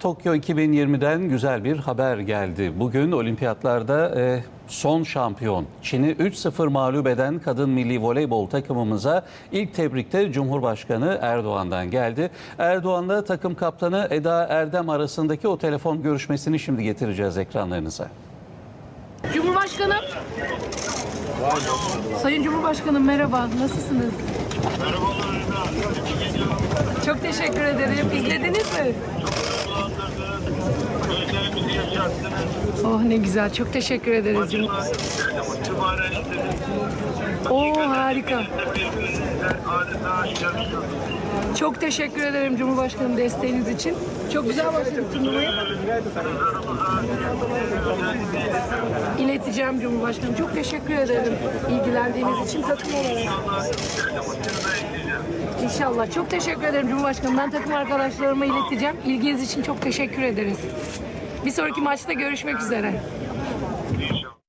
Tokyo 2020'den güzel bir haber geldi. Bugün olimpiyatlarda e, son şampiyon Çin'i 3-0 mağlup eden kadın milli voleybol takımımıza ilk tebrikte Cumhurbaşkanı Erdoğan'dan geldi. Erdoğan'la takım kaptanı Eda Erdem arasındaki o telefon görüşmesini şimdi getireceğiz ekranlarınıza. Cumhurbaşkanım. Sayın Cumhurbaşkanım merhaba. Nasılsınız? Çok teşekkür ederim. İzlediniz mi? Oh ne güzel. Çok teşekkür ederiz. Oo harika. Çok teşekkür ederim Cumhurbaşkanım desteğiniz için. Çok güzel başladık turnuvayı. İleteceğim Cumhurbaşkanım. Çok teşekkür ederim ilgilendiğiniz için takım olarak. İnşallah. Çok teşekkür ederim Cumhurbaşkanım. Ben takım arkadaşlarıma ileteceğim. İlginiz için çok teşekkür ederiz. Bir sonraki maçta görüşmek üzere. İnşallah.